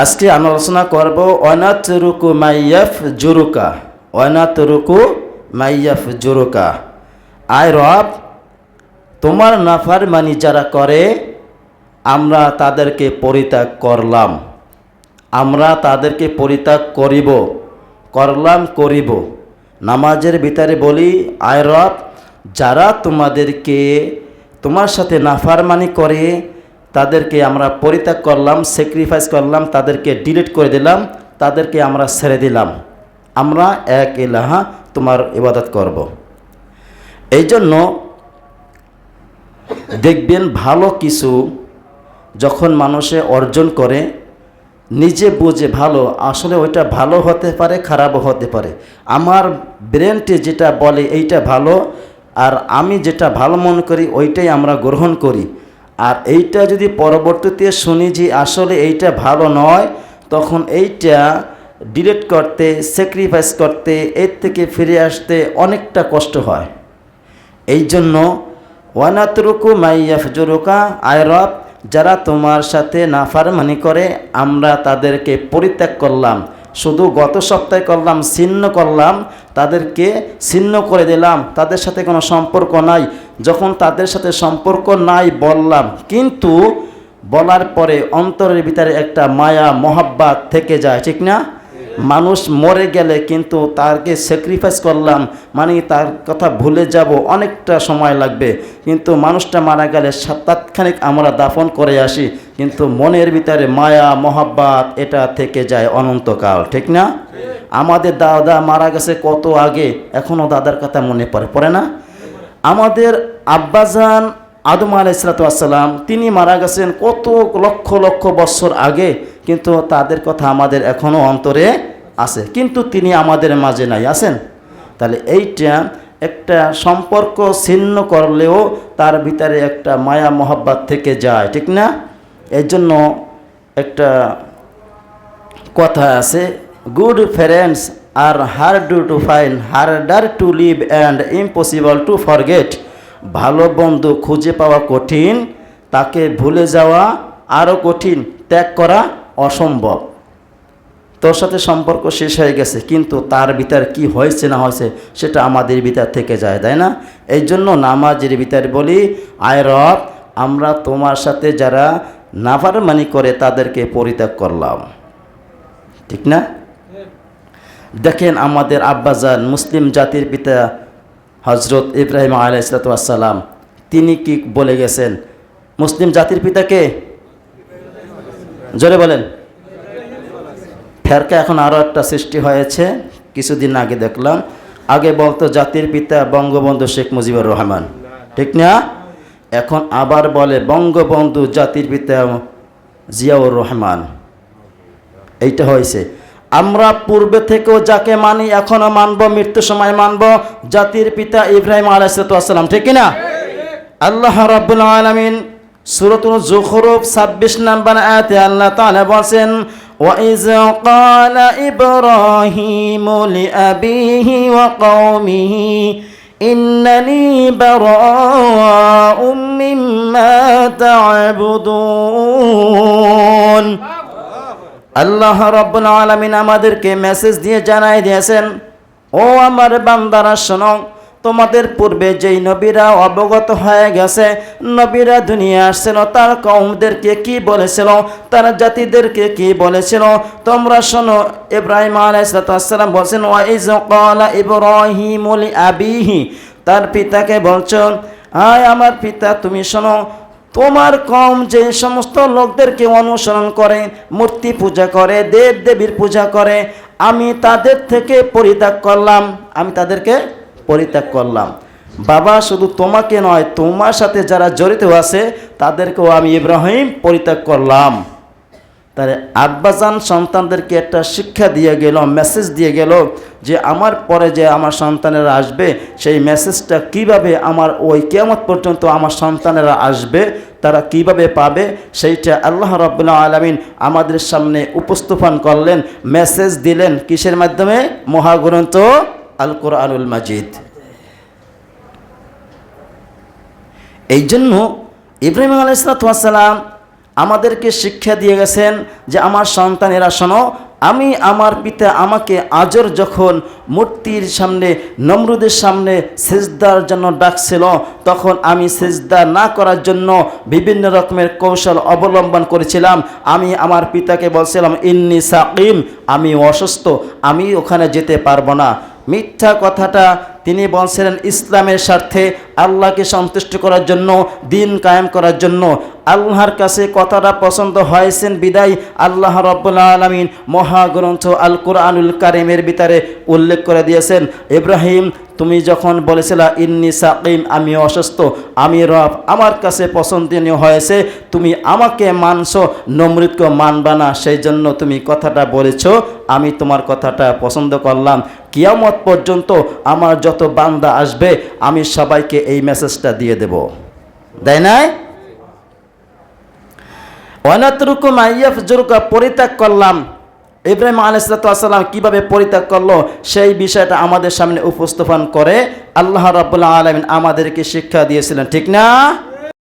আজকে আলোচনা করব অনাথ রুকু মাইয়াফ জুরুকা অনাথ রুকু মাইয়াফ জুরুকা আয় রব, তোমার নাফার মানি যারা করে, আমরা তাদেরকে পরিত্যাগ করলাম। আমরা তাদেরকে পরিত্যাগ করিব, করলাম করিব। নামাজের ভিতরে বলি, আয় রব, যারা তোমাদেরকে তোমার সাথে নাফারমানি করে তাদেরকে আমরা পরিত্যাগ করলাম স্যাক্রিফাইস করলাম, তাদেরকে ডিলিট করে দিলাম, তাদেরকে আমরা ছেড়ে দিলাম। আমরা এক এলাহা তোমার ইবাদত করব। এই জন্য দেখবেন ভালো কিছু যখন মানুষে অর্জন করে, নিজে বুঝে ভালো, আসলে ওইটা ভালো হতে পারে, খারাপও হতে পারে। আমার ব্রেনটি যেটা বলে এইটা ভালো, আর আমি যেটা ভালো মনে করি, ওইটাই আমরা গ্রহণ করি। আর এইটা যদি পরবর্তীতে শুনি যে আসলে এইটা ভালো নয়, তখন এইটা ডিলেট করতে স্যাক্রিফাইস করতে, এর থেকে ফিরে আসতে অনেকটা কষ্ট হয়। এই জন্য ওয়ানাতরুকু মাইয়াফ জরুকা আয়রব যারা তোমার সাথে নাফারমানি করে, আমরা তাদেরকে পরিত্যাগ করলাম। শুধু গত সপ্তাহে করলাম, ছিন্ন করলাম, তাদেরকে ছিন্ন করে দিলাম। তাদের সাথে কোনো সম্পর্ক নাই। যখন তাদের সাথে সম্পর্ক নাই বললাম, কিন্তু বলার পরে অন্তরের ভিতরে একটা মায়া, মহাব্বাত থেকে যায়, ঠিক না? মানুষ মরে গেলে কিন্তু তারকে স্যাক্রিফাইস করলাম মানে তার কথা ভুলে যাব, অনেকটা সময় লাগবে। কিন্তু মানুষটা মারা গেলে তাৎক্ষণিক আমরা দাফন করে আসি, কিন্তু মনের ভিতরে মায়া, মহাব্বাত এটা থেকে যায় অনন্তকাল, ঠিক না? আমাদের দাদা মারা গেছে কত আগে? এখনও দাদার কথা মনে পড়ে পড়ে না? আমাদের আব্বাজান আদম আলাইসালাতাম তিনি মারা গেছেন কত লক্ষ লক্ষ বছর আগে, কিন্তু তাদের কথা আমাদের এখনও অন্তরে আছে। কিন্তু তিনি আমাদের মাঝে নাই, আছেন? তাহলে এইটা একটা সম্পর্ক ছিন্ন করলেও তার ভিতরে একটা মায়া মহাব্বাত থেকে যায়, ঠিক না? এই জন্য একটা কথা আছে good friends R hard to find harder to leave and impossible to forget ভালো বন্ধু খুঁজে পাওয়া কঠিন, তাকে ভুলে যাওয়া আরও কঠিন, ত্যাগ করা অসম্ভব। তোর সাথে সম্পর্ক শেষ হয়ে গেছে, কিন্তু তার ভিতর কি হয়েছে না হয়েছে সেটা আমাদের ভিতর থেকে যায়, তাই না? এই জন্য নামাজের ভিতর বলি, আয় রব, আমরা তোমার সাথে যারা নাফারমানি করে তাদেরকে পরিত্যাগ করলাম। ঠিক না? দেখেন আমাদের আব্বাজান মুসলিম জাতির পিতা হজরত ইব্রাহিম আলাইসালাম তিনি কি বলে গেছেন? মুসলিম জাতির পিতাকে জোরে বলেন। ফেরকা এখন আরও একটা সৃষ্টি হয়েছে, কিছুদিন আগে দেখলাম। আগে বলতো জাতির পিতা বঙ্গবন্ধু শেখ মুজিবুর রহমান। ঠিক না? এখন আবার বলে বঙ্গবন্ধু জাতির পিতা জিয়াউর রহমান। এইটা হয়েছে। আমরা পূর্বে থেকেও যাকে মানি এখনো মানব মৃত্যু সময় মানব জাতির পিতা ইব্রাহিম আলাইসালাম ঠিক না আল্লাহ রাব্বুল আলামিন সূরাতুল জুখরুফ 26 নম্বর আয়াতে আল্লাহ তাআলা বলেন وَإِذْ قَالَ إِبْرَاهِيمُ لِأَبِيهِ وَقَوْمِهِ إِنَّنِي بَرَاءٌ مِّمَّا تَعْبُدُونَ আল্লাহ রব্বুল আলমিন আমাদেরকে মেসেজ দিয়ে জানাই দিয়েছেন, ও আমার বান্দারা, শোনো, তোমাদের পূর্বে যেই নবীরা অবগত হয়ে গেছে, নবীরা দুনিয়া আসছিল, তার কৌমদেরকে কি বলেছিল, তার জাতিদেরকে কি বলেছিল, তোমরা শোনো। ইব্রাহিম আলাইসালাম বলছেন ওয়াইজ ক্বালা ইব্রাহিম লি আবিহি। তার পিতাকে বলছেন, আয় আমার পিতা, তুমি শোনো তোমার কম যে সমস্ত লোকদেরকে অনুসরণ করে, মূর্তি পূজা করে, দেব দেবীর পূজা করে, আমি তাদের থেকে পরিত্যাগ করলাম। আমি তাদেরকে পরিত্যাগ করলাম। বাবা, শুধু তোমাকে নয়, তোমার সাথে যারা জড়িত আছে, তাদেরকেও আমি ইব্রাহিম পরিত্যাগ করলাম। তাহলে আব্বাজান সন্তানদেরকে একটা শিক্ষা দিয়ে গেল মেসেজ দিয়ে গেল যে আমার পরে যে আমার সন্তানেরা আসবে, সেই মেসেজটা কীভাবে আমার ওই কেমত পর্যন্ত আমার সন্তানেরা আসবে, তারা কীভাবে পাবে, সেইটা আল্লাহ রব্বুল্লাহ আলমিন আমাদের সামনে উপস্থাপন করলেন মেসেজ দিলেন কিসের মাধ্যমে? মহাগ্রন্থ আল কোরআনুল মাজিদ এই জন্য ইব্রাহিম আলাইসালাম আমাদেরকে শিক্ষা দিয়ে গেছেন যে আমার সন্তানেরা শোনো, আমি আমার পিতা আমাকে আজর যখন মূর্তির সামনে, নমরুদের সামনে সেজদার জন্য ডাকছিল, তখন আমি সেজদা না করার জন্য বিভিন্ন রকমের কৌশল অবলম্বন করেছিলাম। আমি আমার পিতাকে বলছিলাম, ইন্নি সাকিম, আমি অসুস্থ, আমি ওখানে যেতে পারব না। মিথ্যা কথাটা তিনি বলছিলেন, ইসলামের স্বার্থে আল্লাহকে সন্তুষ্ট করার জন্য, দিন কায়েম করার জন্য আল্লাহর কাছে কথাটা পছন্দ হয়েছেন বিদায় আল্লাহ রব্বুল্লা আলমিন মহাগ্রন্থ আল কোরআনুল কারিমের ভিতরে উল্লেখ করে দিয়েছেন, ইব্রাহিম, তুমি যখন বলেছিলা, ইন্নি সাকিম আমি অসুস্থ, আমি রব, আমার কাছে পছন্দনীয় হয়েছে, তুমি আমাকে মানছ নমৃতকে মানবা না সেই জন্য তুমি কথাটা বলেছ, আমি তোমার কথাটা পছন্দ করলাম। কিয়ামত পর্যন্ত আমার যত বান্দা আসবে, আমি সবাইকে এই মেসেজটা দিয়ে দেব। তাই নাই অনাতরুকু মাইয়াফ জরুকা, পরিত্যাগ করলাম। ইব্রাহিম আলাইসালাম কীভাবে পরিত্যাগ করল? সেই বিষয়টা আমাদের সামনে উপস্থাপন করে আল্লাহ রাবুল্লাহ আলমিন আমাদেরকে শিক্ষা দিয়েছিলেন, ঠিক না?